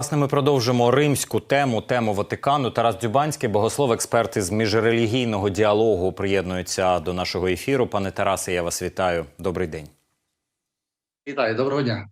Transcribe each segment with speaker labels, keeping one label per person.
Speaker 1: Власне, ми продовжимо римську тему, тему Ватикану. Тарас Дзюбанський, богослов, експерт із міжрелігійного діалогу, приєднується до нашого ефіру. Пане Тарасе, я вас вітаю. Добрий день.
Speaker 2: Вітаю, доброго дня.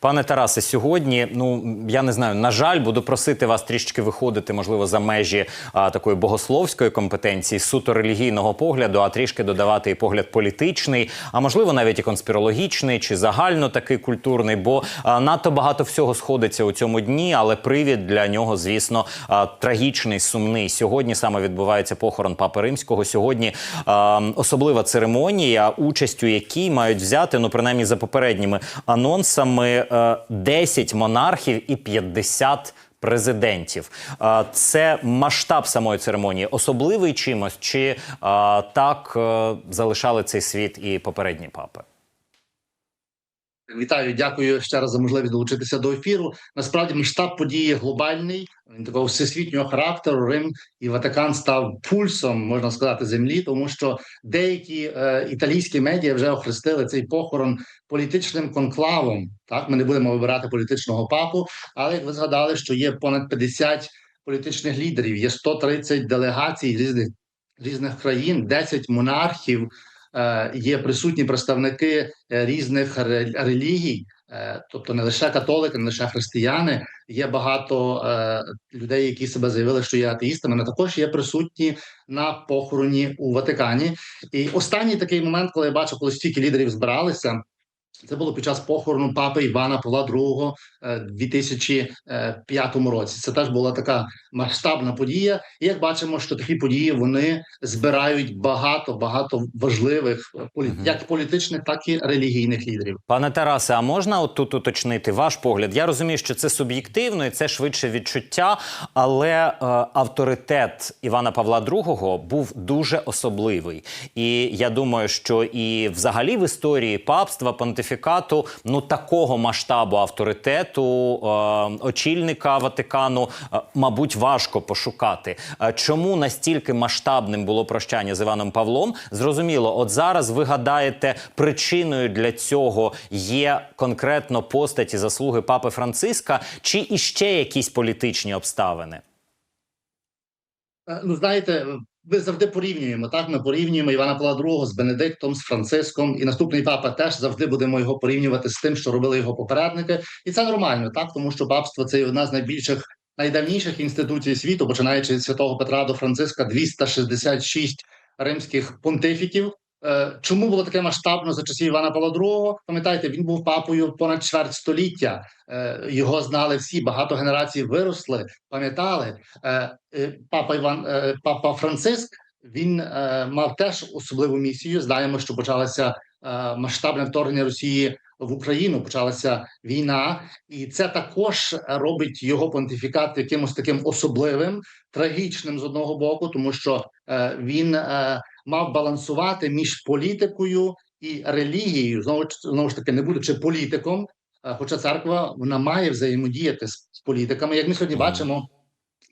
Speaker 1: Пане Тарасе, сьогодні, ну я не знаю, на жаль, буду просити вас трішки виходити, можливо, за межі а, такої богословської компетенції, суто релігійного погляду, а трішки додавати і погляд політичний, а можливо, навіть і конспірологічний чи загально такий культурний, бо а, надто багато всього сходиться у цьому дні, але привід для нього, звісно, а, трагічний, сумний. Сьогодні саме відбувається похорон Папи Римського. Сьогодні а, особлива церемонія, участю якій мають взяти, ну принаймні за попередніми анонсами. 10 монархів і 50 президентів. Е, Це масштаб самої церемонії, особливий чимось, чи е, так е, залишали цей світ і попередні папи?
Speaker 2: Вітаю, дякую ще раз за можливість долучитися до ефіру. Насправді масштаб події глобальний, він такого всесвітнього характеру. Рим і Ватикан став пульсом, можна сказати, землі, тому що деякі е, італійські медіа вже охрестили цей похорон політичним конклавом. Так, ми не будемо вибирати політичного папу, але як ви згадали, що є понад 50 політичних лідерів, є 130 делегацій різних різних країн, 10 монархів. Е, Є присутні представники е, різних ре- релігій, е, тобто не лише католики, не лише християни. Є багато людей, які себе заявили, що є атеїстами. але також є присутні на похороні у Ватикані. І останній такий момент, коли я бачив, коли стільки лідерів збиралися. Це було під час похорону папи Івана Павла II е, 2005 році. Це теж була така масштабна подія. І як бачимо, що такі події вони збирають багато багато важливих е. Як політичних, так і релігійних лідерів.
Speaker 1: Пане Тарасе, а можна от тут уточнити ваш погляд? Я розумію, що це суб'єктивно і це швидше відчуття, але е, авторитет Івана Павла II був дуже особливий. І я думаю, що і взагалі в історії папства, понтифікату, ну такого масштабу авторитету е, очільника Ватикану, е, мабуть, важко пошукати. Е, Чому настільки масштабним було прощання з Іваном Павлом? Зрозуміло, от зараз ви гадаєте, причиною для цього є конкретно постаті заслуги папи Франциска, чи іще якісь політичні обставини?
Speaker 2: Е, Ну знаєте, ми завжди порівнюємо. Так ми порівнюємо Івана Павла II з Бенедиктом, з Франциском, і наступний папа теж завжди будемо його порівнювати з тим, що робили його попередники, і це нормально, так тому що папство це одна з найбільших. Найдавніших інституцій світу, починаючи від святого Петра до Франциска, 266 римських понтифіків. Е, Чому було таке масштабно за часів Івана Павла II? Пам'ятаєте, він був папою понад чверть століття. Е, Його знали всі, багато генерацій виросли, пам'ятали. Е, Папа Іван, папа Франциск він мав теж особливу місію. Знаємо, що почалося масштабне вторгнення Росії в Україну. Почалася війна, і це також робить його понтифікат якимось таким особливим, трагічним з одного боку, тому що він мав балансувати між політикою і релігією. Знову знову ж таки, не будучи політиком, е, хоча церква вона має взаємодіяти з, з політиками. Як ми сьогодні бачимо,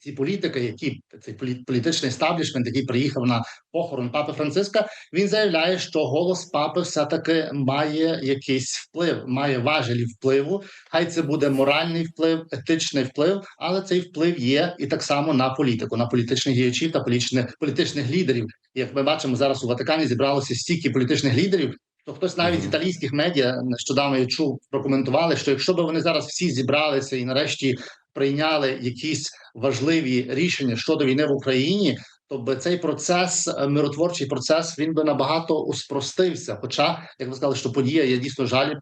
Speaker 2: ці політики, які цей полі- політичний естаблішмент, який приїхав на похорон папи Франциска, він заявляє, що голос папи все таки має якийсь вплив, має важелі впливу. Хай це буде моральний вплив, етичний вплив, але цей вплив є і так само на політику, на політичних діячів та політичних політичних лідерів. Як ми бачимо зараз у Ватикані, зібралося стільки політичних лідерів. То хтось навіть з італійських медіа нещодавно я чув, прокоментували, що якщо б вони зараз всі зібралися і нарешті прийняли якісь важливі рішення щодо війни в Україні, то би цей процес, е, миротворчий процес, він би набагато успростився. Хоча, як ви сказали, що подія є дійсно жаль, е,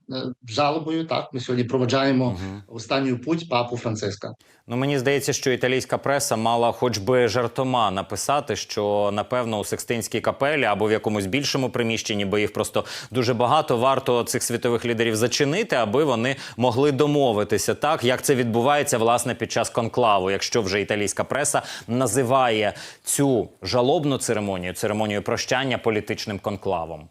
Speaker 2: жалобою. Так, ми сьогодні проведжаємо
Speaker 1: Мгм.
Speaker 2: останню путь папу Франциска.
Speaker 1: Ну мені здається, що італійська преса мала хоч би жартома написати, що напевно у Секстинській капелі або в якомусь більшому приміщенні, бо їх просто дуже багато. Варто цих світових лідерів зачинити, аби вони могли домовитися так, як це відбувається власне під час конклаву. Якщо вже італійська преса називає цю жалобну церемонію, церемонію прощання політичним конклавом.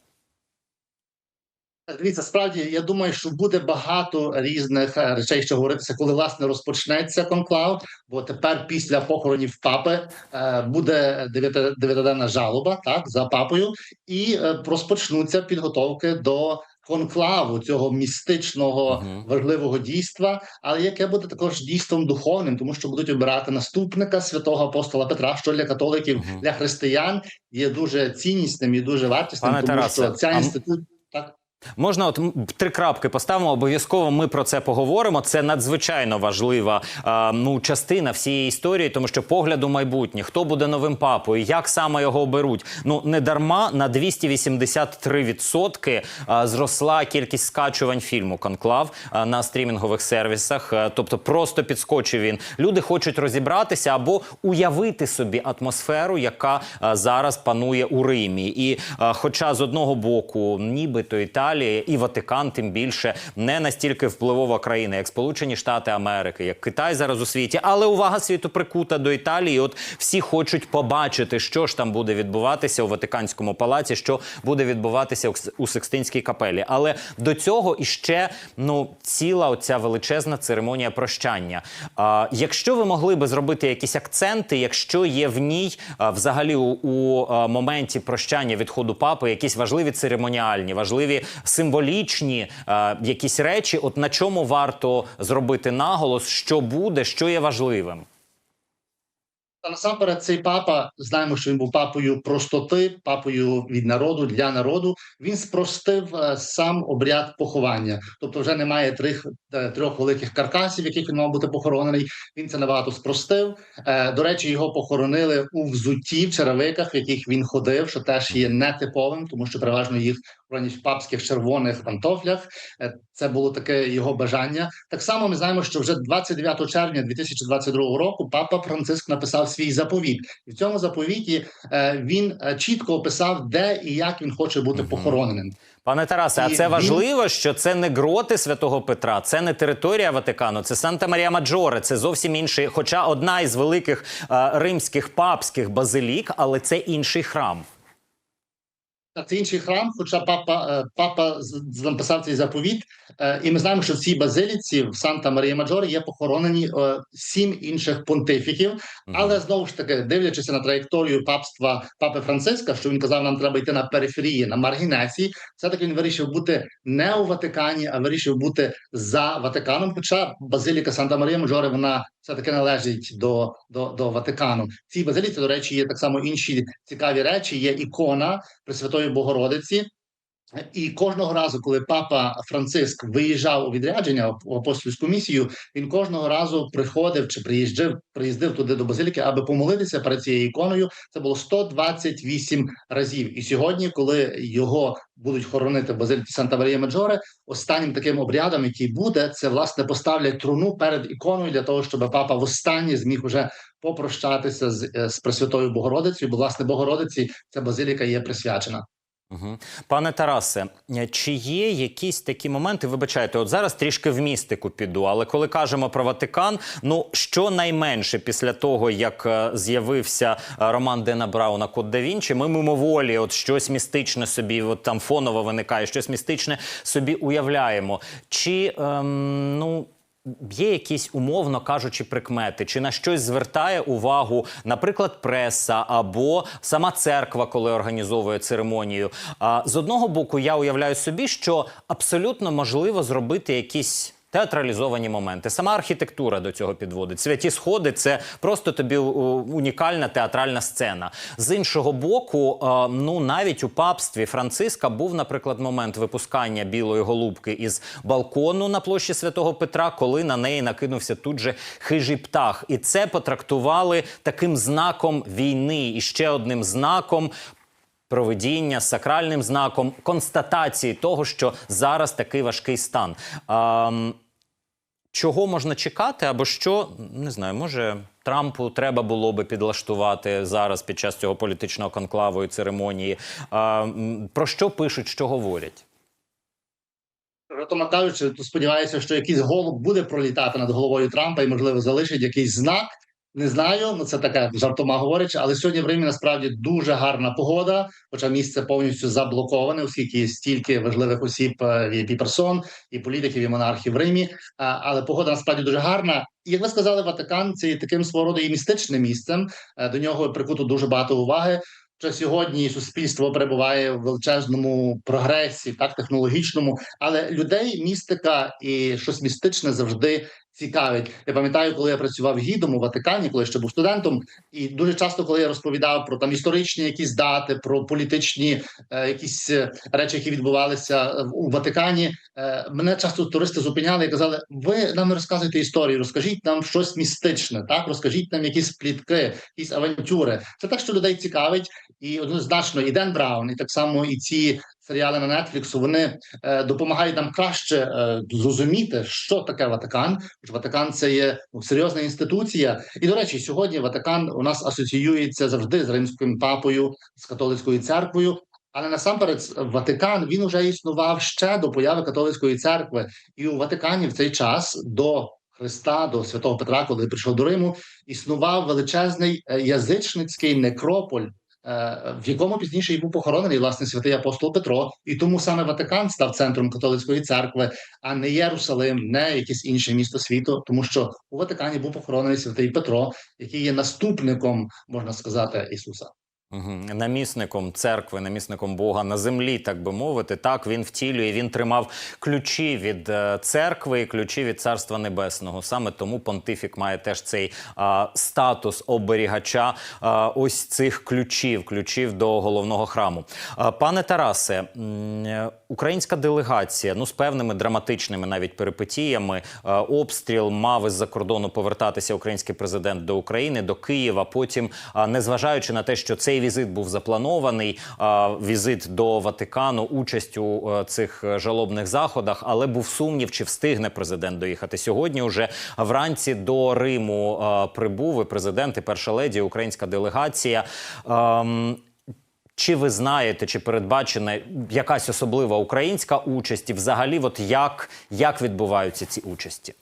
Speaker 2: Дивіться, справді я думаю, що буде багато різних е, речей, що говоритися, коли власне розпочнеться конклав. Бо тепер, після похоронів папи, е, буде дев'яти- дев'ятиденна жалоба так за папою, і е, розпочнуться підготовки до конклаву цього містичного
Speaker 1: Мгм.
Speaker 2: важливого дійства, але яке буде також дійством духовним, тому що будуть обирати наступника святого апостола Петра, що для католиків,
Speaker 1: Мгм.
Speaker 2: для християн є дуже ціннісним і дуже вартісним,
Speaker 1: Пане
Speaker 2: тому
Speaker 1: Тарасе,
Speaker 2: що ця
Speaker 1: а
Speaker 2: інститут так.
Speaker 1: Можна от три крапки поставимо. Обов'язково ми про це поговоримо. Це надзвичайно важлива а, ну частина всієї історії, тому що погляд у майбутнє, хто буде новим папою, як саме його оберуть. Ну не дарма на 283% а, зросла кількість скачувань фільму Конклав на стрімінгових сервісах. А, Тобто просто підскочив він. Люди хочуть розібратися або уявити собі атмосферу, яка а, зараз панує у Римі. І а, хоча з одного боку, нібито Італія і Ватикан, тим більше не настільки впливова країна, як Сполучені Штати Америки, як Китай зараз у світі, але увага світу прикута до Італії. От всі хочуть побачити, що ж там буде відбуватися у Ватиканському палаці, що буде відбуватися у Кс- у Секстинській капелі. Але до цього іще ну ціла оця величезна церемонія прощання. А, якщо ви могли би зробити якісь акценти, якщо є в ній а, взагалі у, у моменті прощання відходу папи якісь важливі церемоніальні, важливі символічні а, якісь речі, от на чому варто зробити наголос, що буде, що є важливим.
Speaker 2: Та насамперед цей папа знаємо, що він був папою простоти, папою від народу для народу. Він спростив е, сам обряд поховання, тобто вже немає трьох, е, трьох великих каркасів, яких він мав бути похоронений. Він це набагато спростив. Е, До речі, його похоронили у взутті в черевиках, в яких він ходив, що теж є нетиповим, тому що переважно їх в папських червоних пантофлях. Е, Це було таке його бажання. Так само ми знаємо, що вже 29 червня 2022 року папа Франциск написав свій заповіт, і в цьому заповіті е, він е, чітко описав, де і як він хоче бути похороненим.
Speaker 1: Пане Тарасе, а це
Speaker 2: він-
Speaker 1: важливо, що це не гроти святого Петра, це не територія Ватикану, це Санта Марія Маджоре, це зовсім інший, хоча одна із великих е, римських папських базилік, але це інший храм.
Speaker 2: Та Це інший храм, хоча папа, е, папа написав цей заповіт, е, і ми знаємо, що в цій базиліці в Санта Марія Маджоре є похоронені е, сім інших понтифіків. Але знову ж таки, дивлячись на траєкторію папства папи Франциска, що він казав, нам треба йти на периферії, на маргінеції, все таки він вирішив бути не у Ватикані, а вирішив бути за Ватиканом. Хоча базиліка Санта Марія Маджоре вона все таки належить до, до, до Ватикану. В цій базиліці, до речі, є так само інші цікаві речі. Є ікона Пресвятої Богородиці. І кожного разу, коли папа Франциск виїжджав у відрядження в апостольську місію, він кожного разу приходив чи приїжджав, приїздив туди до базиліки, аби помолитися перед цією іконою. Це було 128 разів. І сьогодні, коли його будуть хоронити в базиліці Санта Марія Маджоре, останнім таким обрядом, який буде, це власне поставлять труну перед іконою для того, щоб папа востаннє зміг уже попрощатися з, е, з Пресвятою Богородицею, бо власне Богородиці ця базиліка є присвячена.
Speaker 1: Пане Тарасе, чи є якісь такі моменти? Вибачайте, от зараз трішки в містику піду, але коли кажемо про Ватикан, ну що найменше після того, як е, з'явився е, роман Дена Брауна Код да Вінчі, ми мимоволі, от щось містичне собі, от там фоново виникає, щось містичне собі уявляємо. Чи ем, ну. Є якісь умовно кажучи прикмети, чи на щось звертає увагу, наприклад, преса або сама церква, коли організовує церемонію. А з одного боку, я уявляю собі, що абсолютно можливо зробити якісь. Театралізовані моменти, сама архітектура до цього підводить. Святі сходи це просто тобі унікальна театральна сцена. З іншого боку, е, ну навіть у папстві Франциска був, наприклад, момент випускання білої голубки із балкону на площі Святого Петра, коли на неї накинувся тут же хижий птах, і це потрактували таким знаком війни і ще одним знаком проведіння, сакральним знаком констатації того, що зараз такий важкий стан. А, м, чого можна чекати, або що не знаю, може. Трампу треба було би підлаштувати зараз під час цього політичного конклаву і церемонії. А, про що пишуть, що говорять?
Speaker 2: Жартома кажучи, то сподіваюся, що якийсь голуб буде пролітати над головою Трампа і, можливо, залишить якийсь знак. Не знаю, ну це таке жартома говорячи, але сьогодні в Римі насправді дуже гарна погода, хоча місце повністю заблоковане, оскільки є стільки важливих осіб е, і персон, і політиків, і монархів в Римі. Але погода насправді дуже гарна. І як ви сказали, Ватикан це є таким свого роду і містичним місцем. Е, До нього прикуто дуже багато уваги. що сьогодні суспільство перебуває в величезному прогресі, так технологічному, але людей містика і щось містичне завжди цікавить. Я пам'ятаю, коли я працював гідом у Ватикані, коли ще був студентом, і дуже часто, коли я розповідав про там історичні якісь дати, про політичні е, якісь е, речі, які відбувалися е, у Ватикані, е, мене часто туристи зупиняли і казали: ви нам розказуєте історію, розкажіть нам щось містичне, так розкажіть нам якісь плітки, якісь авантюри. Це те, що людей цікавить, і однозначно і Ден Браун, і так само і ці серіали на Нетфліксу вони е, допомагають нам краще е, зрозуміти, що таке Ватикан. Бо Ватикан це є ну, серйозна інституція. І до речі, сьогодні Ватикан у нас асоціюється завжди з римським папою, з католицькою церквою. Але насамперед Ватикан він уже існував ще до появи католицької церкви, і у Ватикані в цей час до Христа, до святого Петра, коли прийшов до Риму, існував величезний е, язичницький некрополь, в якому пізніше і був похоронений власне святий апостол Петро, і тому саме Ватикан став центром католицької церкви, а не Єрусалим, не якесь інше місто світу, тому що у Ватикані був похоронений святий Петро, який є наступником, можна сказати, Ісуса.
Speaker 1: Намісником церкви, намісником Бога на землі, так би мовити. Так він втілює. Він тримав ключі від е, церкви і ключі від царства небесного. Саме тому понтифік має теж цей а, статус оберігача а, ось цих ключів, ключів до головного храму. А, пане Тарасе, е, українська делегація, ну з певними драматичними навіть перипетіями, е, обстріл мав із-за кордону повертатися український президент до України, до Києва. Потім, а, незважаючи на те, що цей візит був запланований, візит до Ватикану, участь у е, цих е, жалобних заходах, але був сумнів, чи встигне президент доїхати сьогодні. Уже вранці до Риму е, прибув і президент, і перша леді, українська делегація. Ем, чи ви знаєте, чи передбачена якась особлива українська участь, і взагалі, от як, як відбуваються ці участі?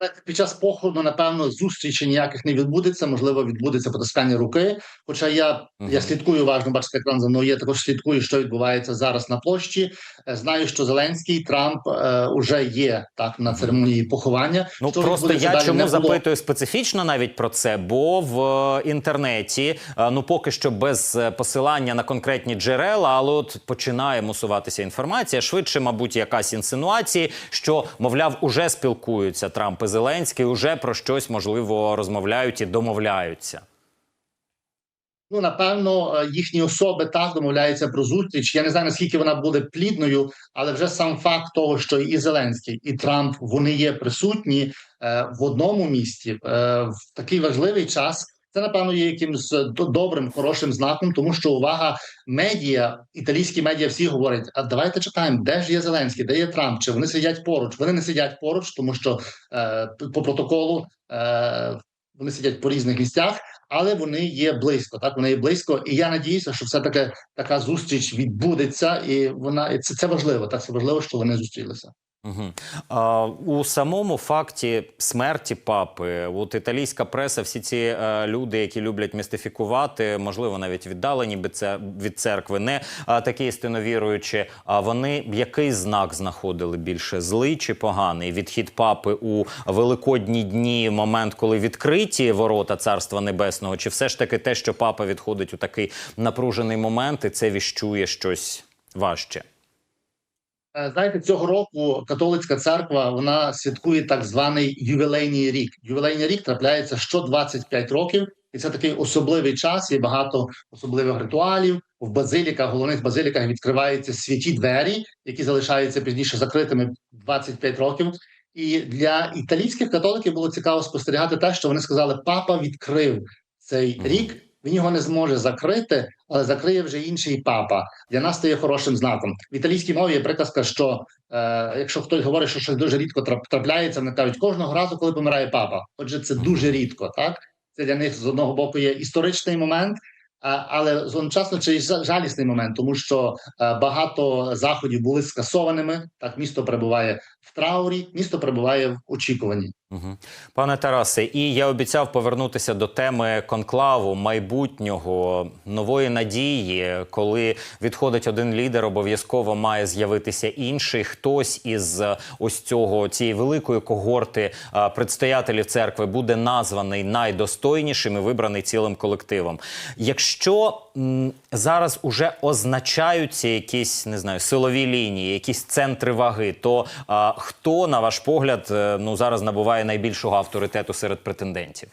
Speaker 2: Так, під час похорону, напевно, зустрічі ніяких не відбудеться. Можливо, відбудеться потискання руки. Хоча я,
Speaker 1: Мгм.
Speaker 2: я слідкую уважно, бачите, екран за мною є. Також слідкую, що відбувається зараз на площі. Е, Знаю, що Зеленський Трамп е, уже є так на церемонії поховання.
Speaker 1: Ну
Speaker 2: Що
Speaker 1: просто я
Speaker 2: далі,
Speaker 1: чому запитую специфічно навіть про це, бо в е, інтернеті е, ну поки що без посилання на конкретні джерела, але от починає мусуватися інформація. Швидше, мабуть, якась інсинуація, що мовляв, уже спілкуються Трамп і Зеленський, уже про щось можливо розмовляють і домовляються.
Speaker 2: Ну, напевно, е, їхні особи так домовляються про зустріч. Я не знаю наскільки вона буде плідною, але вже сам факт того, що і Зеленський, і Трамп вони є присутні е, в одному місті е, в такий важливий час. Це напевно є якимось е, добрим, хорошим знаком, тому що увага медіа, італійські медіа всі говорять: а давайте чекаємо, де ж є Зеленський, де є Трамп? Чи вони сидять поруч? Вони не сидять поруч, тому що е, по протоколу е, вони сидять по різних місцях але вони є близько. Так вони є близько, і я надіюся, що все таки така зустріч відбудеться, і вона і це, це важливо. Так це важливо, що вони зустрілися.
Speaker 1: Угу. А, у самому факті смерті папи, от італійська преса, всі ці е, люди, які люблять містифікувати, можливо, навіть віддалені від це- від церкви, не а, такі істиновіруючі. А вони який знак знаходили більше злий чи поганий? Відхід папи у великодні дні, момент, коли відкриті ворота царства небесного, чи все ж таки те, що папа відходить у такий напружений момент, і це віщує щось важче?
Speaker 2: Е, Знаєте, цього року католицька церква вона святкує так званий ювілейний рік. Ювілейний рік трапляється що 25 років, і це такий особливий час. Є багато особливих ритуалів. В базиліках, головних базиліках відкриваються святі двері, які залишаються пізніше закритими 25 років. І для італійських католиків було цікаво спостерігати те, що вони сказали: папа відкрив цей рік. Він його не зможе закрити, але закриє вже інший папа. Для нас це є хорошим знаком. В італійській мові є приказка, що е, якщо хтось говорить, що щось дуже рідко трапляється, вони кажуть кожного разу, коли помирає папа. Отже, це дуже рідко. Так це для них з одного боку є історичний момент, але одночасно чи й жалісний момент, тому що е, багато заходів були скасованими. Так місто перебуває в траурі, місто перебуває в очікуванні.
Speaker 1: Пане Тарасе, і я обіцяв повернутися до теми конклаву майбутнього нової надії, коли відходить один лідер, обов'язково має з'явитися інший. Хтось із е, ось цього цієї великої когорти е, предстоятелів церкви буде названий найдостойнішим і вибраний цілим колективом. Якщо зараз уже означаються якісь не знаю силові лінії, якісь центри ваги, то а, хто на ваш погляд е, ну зараз набуває найбільшого авторитету серед претендентів?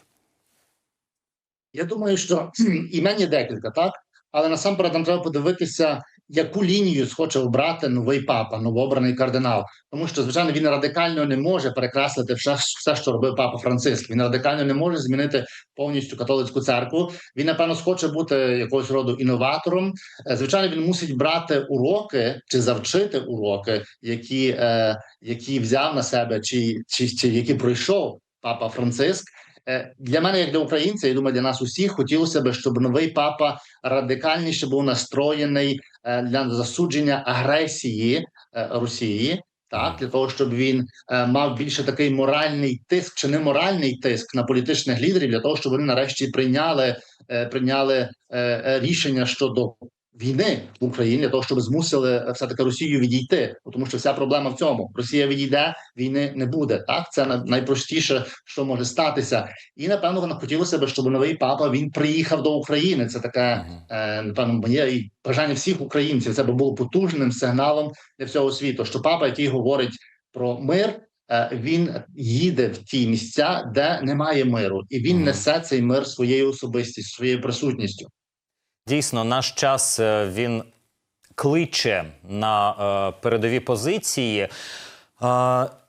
Speaker 2: Я думаю, що імен є декілька, так? Але насамперед нам треба подивитися, яку лінію схоче обрати новий папа, новообраний кардинал. Тому що, звичайно, він радикально не може перекреслити все, що робив папа Франциск. Він радикально не може змінити повністю католицьку церкву. Він, напевно, схоче бути якогось роду інноватором. Е, Звичайно, він мусить брати уроки чи завчити уроки, які, е, які взяв на себе, чи, чи, чи які пройшов папа Франциск. Е, Для мене, як для українця, я думаю, для нас усіх хотілося б, щоб новий папа радикальніше був настроєний е, для засудження агресії е, Росії, так для того, щоб він мав більше такий моральний тиск чи не моральний тиск на політичних лідерів, для того, щоб вони нарешті прийняли, прийняли рішення щодо. Війни в Україні для того, щоб змусили все таки Росію відійти, тому що вся проблема в цьому: Росія відійде, війни не буде. Так це на- найпростіше, що може статися, і напевно вона хотілося б, щоб новий папа він приїхав до України. Це таке е, напевно моє і бажання всіх українців. Це би було потужним сигналом для всього світу. Що папа, який говорить про мир, е, він їде в ті місця, де немає миру, і він несе цей мир своєю особистістю, своєю присутністю.
Speaker 1: Дійсно, наш час е, він кличе на е, передові позиції.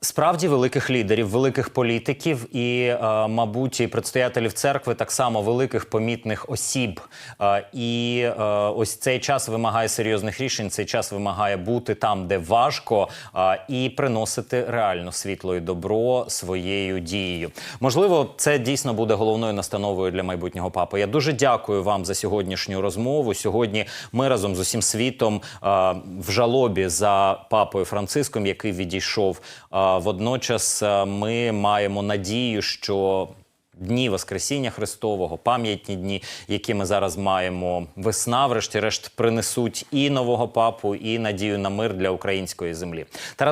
Speaker 1: Справді великих лідерів, великих політиків і, е, мабуть, і предстоятелів церкви так само великих помітних осіб. Е, і е, ось цей час вимагає серйозних рішень. Цей час вимагає бути там, де важко, і приносити реально світло і добро своєю дією. Можливо, це дійсно буде головною настановою для майбутнього папи. Я дуже дякую вам за сьогоднішню розмову. Сьогодні ми разом з усім світом в жалобі за папою Франциском, який відійшов. Водночас е, ми маємо надію, що. Дні Воскресіння Христового, пам'ятні дні, які ми зараз маємо, весна, врешті-решт, принесуть і нового папу, і надію на мир для української землі. Тарас